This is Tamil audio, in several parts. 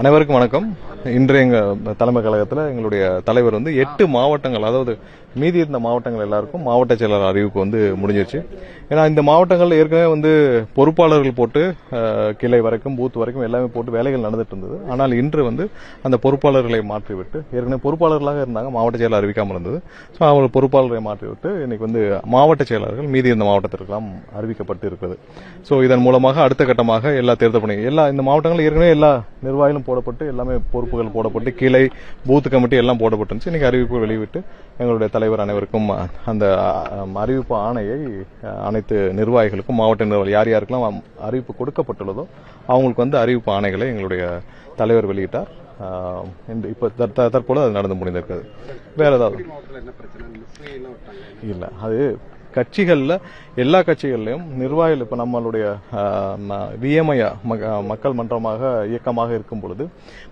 அனைவருக்கும் வணக்கம். இன்று எங்கள் தலைமை கழகத்தில் எங்களுடைய தலைவர் வந்து எட்டு மாவட்டங்கள் அதாவது மீதி இருந்த மாவட்டங்கள் எல்லாருக்கும் மாவட்ட செயலர் அறிவிப்பு வந்து முடிஞ்சிருச்சு. ஏன்னா இந்த மாவட்டங்கள் ஏற்கனவே வந்து பொறுப்பாளர்கள் போட்டு கிளை வரைக்கும் பூத் வரைக்கும் எல்லாமே போட்டு வேலைகள் நடந்துட்டு இருந்தது. ஆனால் இன்று வந்து அந்த பொறுப்பாளர்களை மாற்றிவிட்டு ஏற்கனவே பொறுப்பாளர்களாக இருந்தாங்க மாவட்ட செயலர் அறிவிக்காமல் இருந்தது. ஸோ அவங்க பொறுப்பாளரை மாற்றிவிட்டு இன்னைக்கு வந்து மாவட்ட செயலாளர்கள் மீதி இருந்த மாவட்டத்திற்கெல்லாம் அறிவிக்கப்பட்டு இருக்கிறது ஸோ இதன் மூலமாக அடுத்த கட்டமாக எல்லா தேர்தல் பணி எல்லா இந்த மாவட்டங்களில் ஏற்கனவே எல்லா நிர்வாகிகளும் போடப்பட்டு எல்லாமே பொறுப்புகள் போடப்பட்டு கிளை பூத் கமிட்டி எல்லாம் போடப்பட்டுருந்துச்சு. இன்னைக்கு அறிவிப்பு வெளியிட்டு எங்களுடைய தலைவர் அனைவருக்கும் அந்த அறிவிப்பு ஆணையை அனைத்து நிர்வாகிகளுக்கும் மாவட்ட நிர்வாகிகள் யார் யாருக்கெல்லாம் அறிவிப்பு கொடுக்கப்பட்டுள்ளதோ அவங்களுக்கு வந்து அறிவிப்பு ஆணைகளை எங்களுடைய தலைவர் வெளியிட்டார். இந்த இப்ப தற்- தற்- தற்போது அது நடந்து முடிந்திருக்கிறது. வேற ஏதாவது? இல்ல அது கட்சிகளில் எல்லா கட்சிகள்லையும் நிர்வாகிகள் இப்போ நம்மளுடைய விஎம்ஐயா மக்கள் மன்றமாக இயக்கமாக இருக்கும் பொழுது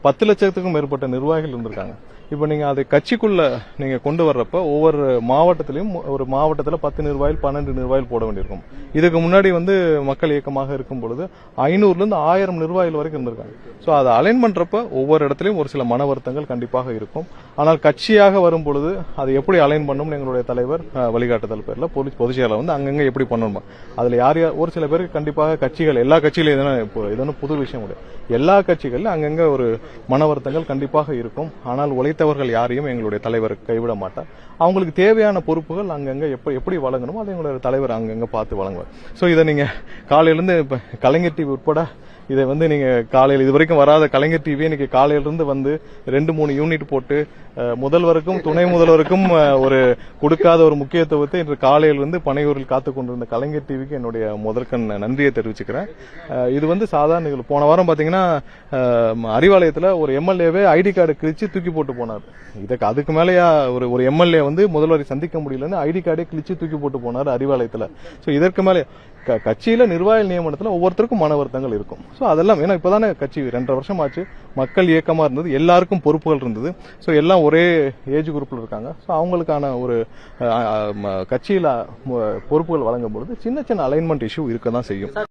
பத்து லட்சத்துக்கும் மேற்பட்ட நிர்வாகிகள் இருந்திருக்காங்க. இப்போ நீங்கள் அதை கட்சிக்குள்ள நீங்கள் கொண்டு வர்றப்ப ஒவ்வொரு மாவட்டத்திலையும் ஒரு மாவட்டத்தில் பத்து நிர்வாகிகள் பன்னெண்டு நிர்வாகிகள் போட வேண்டியிருக்கும். இதுக்கு முன்னாடி வந்து மக்கள் இயக்கமாக இருக்கும் பொழுது ஐநூறுலேருந்து ஆயிரம் நிர்வாகிகள் வரைக்கும் இருந்திருக்காங்க. ஸோ அதை அலைன் பண்ணுறப்ப ஒவ்வொரு இடத்துலையும் ஒரு சில மன வருத்தங்கள் கண்டிப்பாக இருக்கும். ஆனால் கட்சியாக வரும் பொழுது அதை எப்படி அலைன் பண்ணணும்னு எங்களுடைய தலைவர் வழிகாட்டுதல் பேரில் பொது பொதுச் வந்து அங்கங்க எப்படி பண்ணணுமா. அதுல யார் யார் ஒரு சில பேருக்கு கண்டிப்பாக கட்சிகள் எல்லா கட்சியிலும் இதெல்லாம் இப்போ புது விஷயம் கிடையாது எல்லா கட்சிகளிலும் அங்கங்க ஒரு மன வருத்தங்கள் கண்டிப்பாக இருக்கும். ஆனால் உழைத்தவர்கள் யாரையும் எங்களுடைய தலைவர் கைவிட மாட்டார். அவங்களுக்கு தேவையான பொறுப்புகள் அங்கங்க எப்போ எப்படி வழங்கணுமோ அதை எங்களுடைய தலைவர் அங்கங்க பார்த்து வழங்குவார். ஸோ இதை நீங்க காலையிலிருந்து இப்போ கலைஞர் டிவி உட்பட இதை வந்து நீங்கள் காலையில் இது வரைக்கும் வராத கலைஞர் டிவி இன்னைக்கு காலையிலிருந்து வந்து ரெண்டு மூணு யூனிட் போட்டு முதல்வருக்கும் துணை முதல்வருக்கும் ஒரு கொடுக்காத ஒரு முக்கியத்துவத்தை இன்று காலையிலிருந்து பனையூரில் காத்து கொண்டிருந்த கலைஞர் டிவிக்கு என்னுடைய முதற்கண் நன்றியை தெரிவிச்சுக்கிறேன். இது வந்து சாதாரண நிகழ்வு போன வாரம் பார்த்தீங்கன்னா அறிவாலயத்தில் ஒரு எம்எல்ஏவே ஐடி கார்டு கிழிச்சு தூக்கி போட்டு போனார். இதுக்கு அதுக்கு மேலேயா ஒரு ஒரு எம்எல்ஏ வந்து முதல்வரை சந்திக்க முடியலன்னு ஐடி கார்டே கிழிச்சு தூக்கி போட்டு போனார் அறிவாலயத்தில். ஸோ இதற்கு மேலே க- கட்சியில் நிர்வாக நியமனத்தில் ஒவ்வொருத்தருக்கும் மன வருத்தங்கள் இருக்கும். ஸோ அதெல்லாம் ஏன்னா இப்பதானே கட்சி ரெண்டரை வருஷம் ஆச்சு மக்கள் இயக்கமாக இருந்தது எல்லாருக்கும் பொறுப்புகள் இருந்தது. ஸோ எல்லாம் ஒரே ஏஜ் குரூப்பில் இருக்காங்க. ஸோ அவங்களுக்கான ஒரு கட்சியில் பொறுப்புகள் வழங்கும் பொழுது சின்ன சின்ன அலைன்மெண்ட் இஷ்யூ இருக்க தான் செய்யும்.